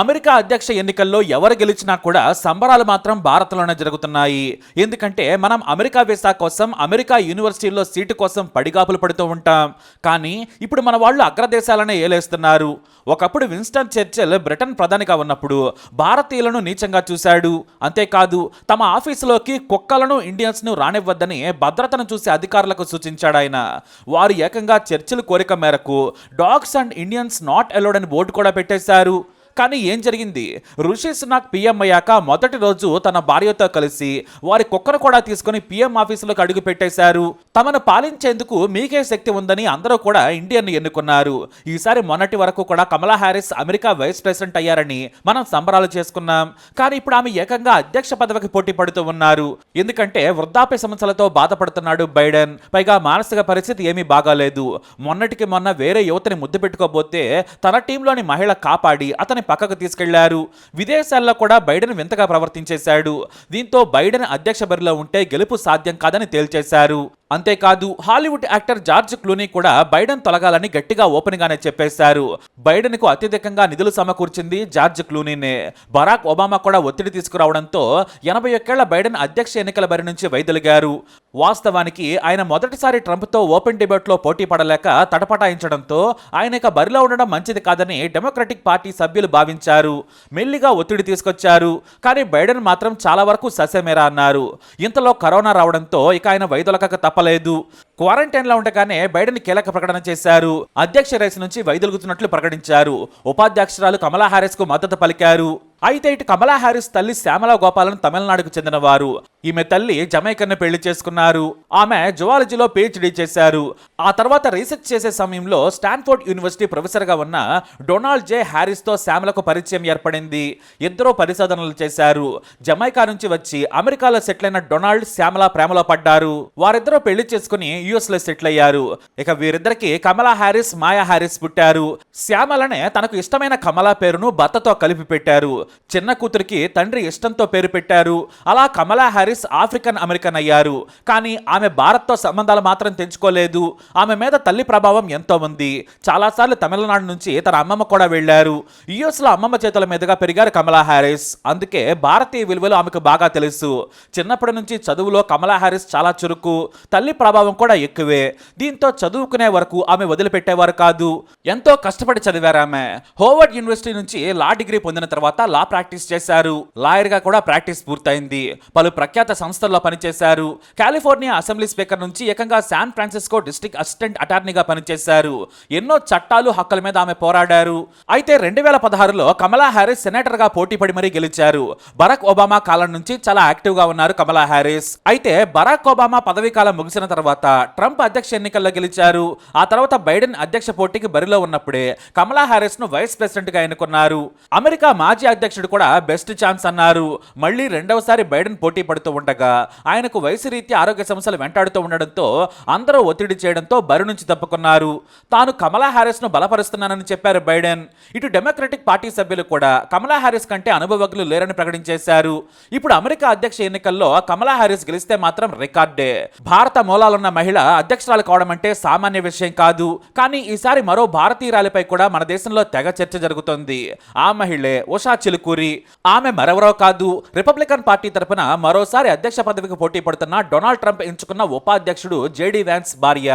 America అధ్యక్ష ఎన్నికల్లో ఎవరు గెలిచినా కూడా సంబరాలు మాత్రం భారత్లోనే జరుగుతున్నాయి. ఎందుకంటే మనం అమెరికా వీసా కోసం అమెరికా యూనివర్సిటీల్లో సీటు కోసం పడిగాపులు పడుతూ ఉంటాం. కానీ ఇప్పుడు మన వాళ్ళు అగ్రదేశాలనే ఏలేస్తున్నారు. ఒకప్పుడు విన్స్టన్ చర్చిల్ బ్రిటన్ ప్రధానిగా ఉన్నప్పుడు భారతీయులను నీచంగా చూశాడు. అంతేకాదు తమ ఆఫీసులోకి కుక్కలను ఇండియన్స్ను రానివ్వద్దని భద్రతను చూసి అధికారులకు సూచించాడు ఆయన. వారు ఏకంగా చర్చిల్ కోరిక మేరకు dogs and Indians not allowed అని బోర్డు కూడా పెట్టేశారు. కానీ ఏం జరిగింది? ఋషి సునాక్ పీఎం అయ్యాక మొదటి రోజు తన భార్యతో కలిసి వారి కుక్కను కూడా తీసుకుని పీఎం ఆఫీసులోకి అడుగు పెట్టేశారు. తమను పాలించేందుకు మీకే శక్తి ఉందని అందరూ కూడా ఇండియన్ ఎన్నుకున్నారు. ఈసారి మొన్నటి వరకు కూడా Kamala Harris America vice president అయ్యారని మనం సంబరాలు చేసుకున్నాం. కానీ ఇప్పుడు ఆమె ఏకంగా అధ్యక్ష పదవికి పోటీ పడుతూ ఉన్నారు. ఎందుకంటే వృద్ధాప్య సమస్యలతో బాధపడుతున్నాడు బైడెన్. పైగా మానసిక పరిస్థితి ఏమీ బాగాలేదు. మొన్నటికి మొన్న వేరే యువతని ముద్దు పెట్టుకోబోతే తన టీంలోని మహిళ కాపాడి అతని పక్కకు తీసుకెళ్ళారు. విదేశాల్లో కూడా బైడెన్ వింతగా ప్రవర్తించేశాడు. దీంతో బైడెన్ అధ్యక్ష బరిలో ఉంటే గెలుపు సాధ్యం కాదని తేల్చేశారు. అంతేకాదు హాలీవుడ్ యాక్టర్ జార్జ్ క్లూనీ కూడా బైడెన్ తొలగాలని గట్టిగా ఓపెన్ గానే చెప్పేశారు. బైడెన్కు అత్యధికంగా నిధులు సమకూర్చింది జార్జ్ క్లూనీనే. బరాక్ ఒబామా కూడా ఒత్తిడి తీసుకురావడంతో ఎనభై ఒక్కేళ్ళ బైడెన్ అధ్యక్ష ఎన్నికల బరి నుంచి వైదొలిగారు. వాస్తవానికి ఆయన మొదటిసారి ట్రంప్తో ఓపెన్ డిబేట్లో పోటీ పడలేక తటపటాయించడంతో ఆయన ఇక బరిలో ఉండడం మంచిది కాదని డెమోక్రటిక్ పార్టీ సభ్యులు భావించారు. మెల్లిగా ఒత్తిడి తీసుకొచ్చారు. కానీ బైడెన్ మాత్రం చాలా వరకు ససేమేరా అన్నారు. ఇంతలో కరోనా రావడంతో ఇక ఆయన వైదొలకక తప్పలేదు. క్వారంటైన్లో ఉండగానే బైడెన్ కీలక ప్రకటన చేశారు. అధ్యక్ష రేసు నుంచి వైదొలుగుతున్నట్లు ప్రకటించారు. ఉపాధ్యక్షురాలు కమలా హారిస్కు మద్దతు పలికారు. అయితే ఇటు కమలా హారిస్ తల్లి శ్యామల గోపాలన్ తమిళనాడుకు చెందినవారు. ఈమె తల్లి జమైకన్ను పెళ్ళి చేసుకున్నారు. ఆమె జువాలజీలో పిహెచ్డీ చేశారు. ఆ తర్వాత రీసెర్చ్ చేసే సమయంలో స్టాన్ఫోర్డ్ యూనివర్సిటీ ప్రొఫెసర్గా ఉన్న డొనాల్డ్ జే హ్యారిస్తో శ్యామలకు పరిచయం ఏర్పడింది. ఇద్దరూ పరిశోధనలు చేశారు. జమైకా నుంచి వచ్చి అమెరికాలో సెటిల్ అయిన డొనాల్డ్ శ్యామల ప్రేమలో పడ్డారు. వారిద్దరూ పెళ్ళి చేసుకుని యుఎస్లో సెటిల్ అయ్యారు ఇక వీరిద్దరికి కమలా హ్యారిస్ మాయా హ్యారిస్ పుట్టారు. శ్యామలనే తనకు ఇష్టమైన కమలా పేరును భర్తతో కలిపి పెట్టారు చిన్న కూతురికి తండ్రి ఇష్టంతో పేరు పెట్టారు. అలా కమలా హారిస్ ఆఫ్రికన్ అమెరికన్ అయ్యారు. కానీ ఆమె భారత్తో సంబంధాలు మాత్రం తెంచుకోలేదు. ఆమె మీద తల్లి ప్రభావం ఎంతో ఉంది. చాలాసార్లు తమిళనాడు నుంచి తన అమ్మమ్మ కూడా వెళ్ళారు యుఎస్లో అమ్మమ్మ చేతుల మీదుగా పెరిగారు కమలా హారిస్ అందుకే భారతీయ విలువలు ఆమెకు బాగా తెలుసు. చిన్నప్పటి నుంచి చదువులో కమలా హారిస్ చాలా చురుకు. తల్లి ప్రభావం కూడా ఎక్కువే. దీంతో చదువుకునే వరకు ఆమె వదిలిపెట్టేవారు కాదు. ఎంతో కష్టపడి చదివారు ఆమె. హోవర్డ్ యూనివర్సిటీ నుంచి లా డిగ్రీ పొందిన తర్వాత లా ప్రాక్టీస్ చేశారు. లాయర్గా కూడా ప్రాక్టీస్ పూర్తయింది. పలు ప్రఖ్యాత సంస్థల్లో పనిచేశారు. కాలిఫోర్నియా అసెంబ్లీ స్పీకర్ నుంచి ఏకంగా శాన్ ఫ్రాన్సిస్కో డిస్టిక్ అసిస్టెంట్ అటార్నీగా పనిచేశారు. ఎన్నో చట్టాలు హక్కుల మీద ఆమె పోరాడారు. అయితే రెండు వేల పదహారులో కమలా హ్యారిస్ సెనేటర్గా పోటీ పడి మరీ గెలిచారు. బరాక్ ఒబామా కాలం నుంచి చాలా యాక్టివ్గా ఉన్నారు కమలా హ్యారిస్. అయితే బరాక్ ఒబామా పదవీ కాలం ముగిసిన తర్వాత ట్రంప్ అధ్యక్ష ఎన్నికల్లో గెలిచారు. ఆ తర్వాత బైడెన్ అధ్యక్ష పోటీకి బరిలో ఉన్నప్పుడే కమలా హ్యారిస్ను వైస్ ప్రెసిడెంట్గా ఎన్నుకున్నారు. అమెరికా మాజీ అధ్యక్ష అధ్యక్షుడు కూడా బెస్ట్ ఛాన్స్ అన్నారు. మళ్ళీ రెండవసారి బైడెన్ పోటీ పడుతూ ఉండగా ఆయనకు వయసు రీత్యా ఆరోగ్య సమస్యలు వెంటాడుతూ ఉండడంతో అందరూ ఒత్తిడి చేయడంతో బరి నుంచి తప్పుకున్నారు. తాను కమలా హారిస్ను బలపరుస్తున్నానని చెప్పారు బైడెన్. ఇటు డెమోక్రటిక్ పార్టీ సభ్యులు కూడా కమలా హ్యారిస్ కంటే అనుభవజ్ఞులు లేరని ప్రకటించేశారు. ఇప్పుడు అమెరికా అధ్యక్ష ఎన్నికల్లో కమలా హ్యారిస్ గెలిస్తే మాత్రం రికార్డే. భారత మూలాలున్న మహిళ అధ్యక్షురాలు కావడం అంటే సామాన్య విషయం కాదు. కానీ ఈసారి మరో భారతీయురాలిపై కూడా మన దేశంలో తెగ చర్చ జరుగుతోంది. ఆ మహిళే ఉషా చిలుకూరి ఆమె మరెవరో కాదు. రిపబ్లికన్ పార్టీ తరపున మరోసారి అధ్యక్ష పదవికి పోటీ పడుతున్న డొనాల్డ్ ట్రంప్ ఎంచుకున్న ఉపాధ్యక్షుడు జేడీ వ్యాన్స్ భార్య.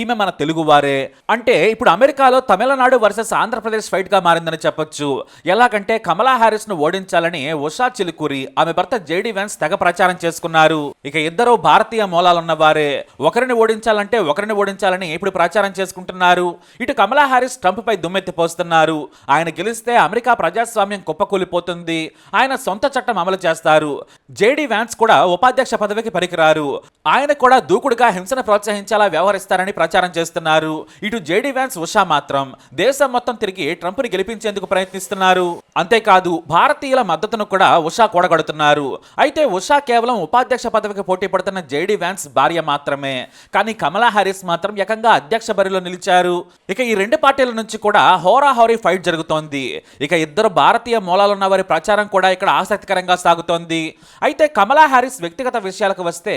ఈమె మన తెలుగువారే అంటే ఇప్పుడు అమెరికాలో తమిళనాడు వర్సెస్ ఆంధ్రప్రదేశ్ ఫైట్గా మారిందని చెప్పొచ్చు. ఎలాగంటే కమలా హారిస్ను ఓడించాలని ఉషా చిలుకూరి ఆమె భర్త జేడీ వ్యాన్స్ తెగ ప్రచారం చేసుకున్నారు. ఇక ఇద్దరు భారతీయ మూలాలున్న వారే. ఒకరిని ఓడించాలంటే ఒకరిని ఓడించాలని ఇప్పుడు ప్రచారం చేసుకుంటున్నారు. ఇటు కమలా హారిస్ ట్రంప్ పై దుమ్మెత్తి పోస్తున్నారు. ఆయన గెలిస్తే అమెరికా ప్రజాస్వామ్యం కుప్పకూలి కూలిపోతుంది. ఆయన సొంత చట్టం అమలు చేస్తారు. జేడీ వ్యాన్స్ కూడా ఉపాధ్యక్ష పదవికి పనికిరారు ఆయన కూడా దూకుడుగా హింసను ప్రోత్సహించేలా వ్యవహరిస్తారని ప్రచారం చేస్తున్నారు. ఇటు జేడీ వ్యాన్స్ ఉషా మాత్రం దేశం మొత్తం తిరిగి ట్రంప్ని గెలిపించేందుకు ప్రయత్నిస్తున్నారు. అంతేకాదు భారతీయుల మద్దతును కూడా ఉషా కూడగడుతున్నారు. అయితే ఉషా కేవలం ఉపాధ్యక్ష పదవికి పోటీ పడుతున్న జేడీ వ్యాన్స్ భార్య మాత్రమే. కానీ కమలా హారిస్ మాత్రం ఏకంగా అధ్యక్ష బరిలో నిలిచారు. ఇక ఈ రెండు పార్టీల నుంచి కూడా హోరాహోరీ ఫైట్ జరుగుతోంది. ఇక ఇద్దరు భారతీయ ఉన్న వారి ప్రచారం కూడా ఇక్కడ ఆసక్తికరంగా సాగుతోంది. అయితే కమలా హారిస్ వ్యక్తిగత విషయాలకు వస్తే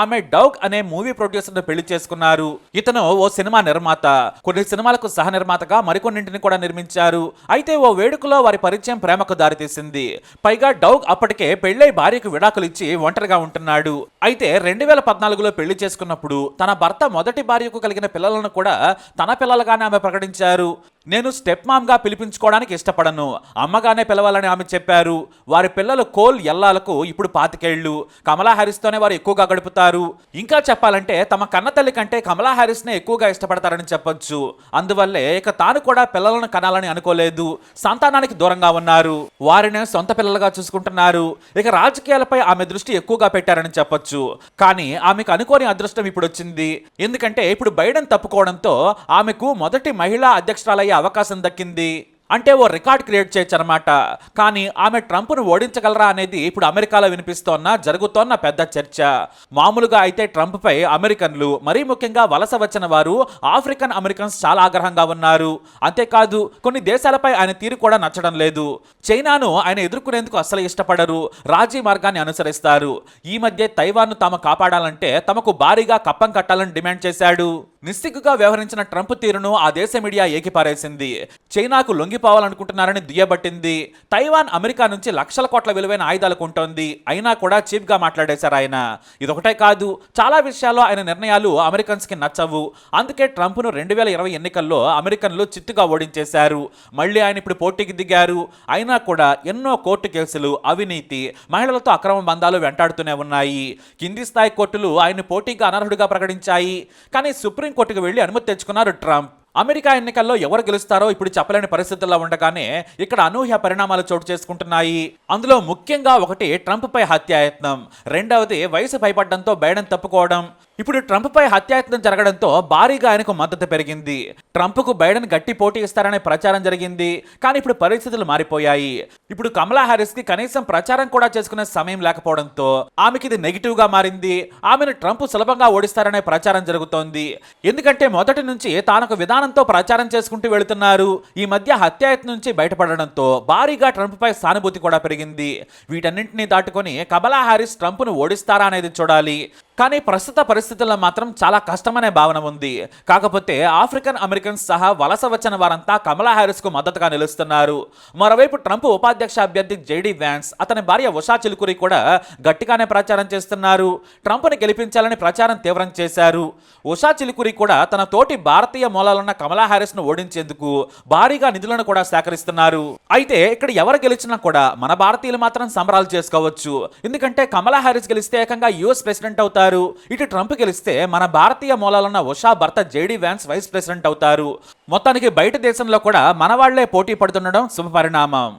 ఆమె డౌగ్ అనే మూవీ ప్రొడ్యూసర్ను పెళ్ళి చేసుకున్నారు. ఇతను ఓ సినిమా నిర్మాత. కొన్ని సినిమాలకు సహ నిర్మాతగా మరికొన్నింటిని కూడా నిర్మించారు. అయితే ఓ వేడుకలో వారి పరిచయం ప్రేమకు దారితీసింది. పైగా డౌగ్ అప్పటికే పెళ్ళై భార్యకు విడాకులు ఇచ్చి ఒంటరిగా ఉంటున్నాడు. అయితే రెండు వేల పద్నాలుగులో పెళ్ళి చేసుకున్నప్పుడు తన భర్త మొదటి భార్యకు కలిగిన పిల్లలను కూడా తన పిల్లలుగానే ఆమె ప్రకటించారు. నేను స్టెప్ మామ్గా పిలిపించుకోవడానికి ఇష్టపడను. అమ్మగానే పిలవాలని ఆమె చెప్పారు. వారి పిల్లలు కోల్ ఎల్లాలకు ఇప్పుడు పాతికేళ్ళు కమలా హ్యారిస్తోనే వారు ఎక్కువగా గడుపుతారు. ఇంకా చెప్పాలంటే తమ కన్నతల్లి కంటే కమలా హ్యారిస్నే ఎక్కువగా ఇష్టపడతారని చెప్పొచ్చు. అందువల్లే ఇక తాను కూడా పిల్లలను కనాలని అనుకోలేదు. సంతానానికి దూరంగా ఉన్నారు. వారిని సొంత పిల్లలుగా చూసుకుంటున్నారు. ఇక రాజకీయాలపై ఆమె దృష్టి ఎక్కువగా పెట్టారని చెప్పొచ్చు. కానీ ఆమెకు అనుకోని అదృష్టం ఇప్పుడు వచ్చింది. ఎందుకంటే ఇప్పుడు బైడెన్ తప్పుకోవడంతో ఆమెకు మొదటి మహిళా అధ్యక్షురాలయ్యే అవకాశం దక్కింది అంటే ఓ రికార్డ్ క్రియేట్ చేయొచ్చు అనమాట కానీ ఆమె ట్రంప్ను ఓడించగలరా అనేది ఇప్పుడు అమెరికాలో వినిపిస్తోన్న జరుగుతోన్న పెద్ద చర్చ. మామూలుగా అయితే ట్రంప్పై అమెరికన్లు మరీ ముఖ్యంగా వలస వచ్చిన వారు ఆఫ్రికన్ అమెరికన్స్ చాలా ఆగ్రహంగా ఉన్నారు. అంతేకాదు కొన్ని దేశాలపై ఆయన తీరు కూడా నచ్చడం లేదు. చైనాను ఆయన ఎదుర్కొనేందుకు అస్సలు ఇష్టపడరు రాజీ మార్గాన్ని అనుసరిస్తారు. ఈ మధ్య తైవాన్ను తాము కాపాడాలంటే తమకు భారీగా కప్పం కట్టాలని డిమాండ్ చేశాడు. నిస్సిగ్గుగా వ్యవహరించిన ట్రంప్ తీరును ఆ దేశ మీడియా ఏకిపారేసింది. చైనాకు లొంగిపోవాలనుకుంటున్నారని దుయ్యబట్టింది. తైవాన్ అమెరికా నుంచి లక్షల కోట్ల విలువైన ఆయుధాలు కొంటోంది అయినా కూడా చీఫ్గా మాట్లాడేశారు ఆయన. ఇదొకటే కాదు చాలా విషయాల్లో ఆయన నిర్ణయాలు అమెరికన్స్కి నచ్చవు. అందుకే ట్రంప్ను రెండు వేల ఇరవై ఎన్నికల్లో అమెరికన్లు చిత్తుగా ఓడించేశారు. మళ్ళీ ఆయన ఇప్పుడు పోటీకి దిగారు. అయినా కూడా ఎన్నో కోర్టు కేసులు అవినీతి మహిళలతో అక్రమ బంధాలు వెంటాడుతూనే ఉన్నాయి. కింది స్థాయి కోర్టులు ఆయన పోటీగా అనర్హుడిగా ప్రకటించాయి. కానీ సుప్రీం సుప్రీంకోర్టుకు వెళ్ళి అనుమతి తెచ్చుకున్నారు ట్రంప్. అమెరికా ఎన్నికల్లో ఎవరు గెలుస్తారో ఇప్పుడు చెప్పలేని పరిస్థితుల్లో ఉండగానే ఇక్కడ అనూహ్య పరిణామాలు చోటు చేసుకుంటున్నాయి. అందులో ముఖ్యంగా ఒకటి ట్రంప్ పై హత్యాయత్నం. రెండవది వయసు భయపడడంతో బైడెన్ తప్పుకోవడం. ఇప్పుడు ట్రంప్ పై హత్యాయత్నం జరగడంతో భారీగా ఆయనకు మద్దతు పెరిగింది. ట్రంప్కు బైడెన్ గట్టి పోటీ ఇస్తారనే ప్రచారం జరిగింది. కానీ ఇప్పుడు పరిస్థితులు మారిపోయాయి. ఇప్పుడు కమలా హారిస్కి కనీసం ప్రచారం కూడా చేసుకునే సమయం లేకపోవడంతో ఆమెకి ఇది నెగిటివ్గా మారింది. ఆమెను ట్రంప్ సులభంగా ఓడిస్తారనే ప్రచారం జరుగుతోంది. ఎందుకంటే మొదటి నుంచి తానొక విధానంతో ప్రచారం చేసుకుంటూ వెళుతున్నారు. ఈ మధ్య హత్యాయత్నం నుంచి బయటపడడంతో భారీగా ట్రంప్ పై సానుభూతి కూడా పెరిగింది. వీటన్నింటినీ దాటుకొని కమలా హారిస్ ట్రంప్ను ఓడిస్తారా అనేది చూడాలి. కానీ ప్రస్తుత పరిస్థితుల్లో మాత్రం చాలా కష్టమనే భావన ఉంది. కాకపోతే ఆఫ్రికన్ అమెరికన్స్ సహా వలస వచ్చిన వారంతా కమలా హ్యారిస్కు మద్దతుగా నిలుస్తున్నారు. మరోవైపు ట్రంప్ ఉపాధ్యక్ష అభ్యర్థి జేడీ వ్యాన్స్ అతని భార్య ఉషా చిలుకురి కూడా గట్టిగానే ప్రచారం చేస్తున్నారు. ట్రంప్ని గెలిపించాలని ప్రచారం తీవ్రం చేశారు. ఉషా చిలుకురి కూడా తన తోటి భారతీయ మూలాలున్న కమలా హ్యారిస్ను ఓడించేందుకు భారీగా నిధులను కూడా సేకరిస్తున్నారు. అయితే ఇక్కడ ఎవరు గెలిచినా కూడా మన భారతీయులు మాత్రం సంబరాలు చేసుకోవచ్చు. ఎందుకంటే కమలా హ్యారిస్ గెలిస్తే ఏకంగా యుఎస్ ప్రెసిడెంట్ అవుతారు. అవుతారు. ఇటు ట్రంప్ గెలిస్తే మన భారతీయ మూలాలన్న ఉషా భర్త జేడీ వ్యాన్స్ వైస్ ప్రెసిడెంట్ అవుతారు. మొత్తానికి బయట దేశంలో కూడా మన వాళ్ళే పోటీ పడుతుండడం శుభపరిణామం.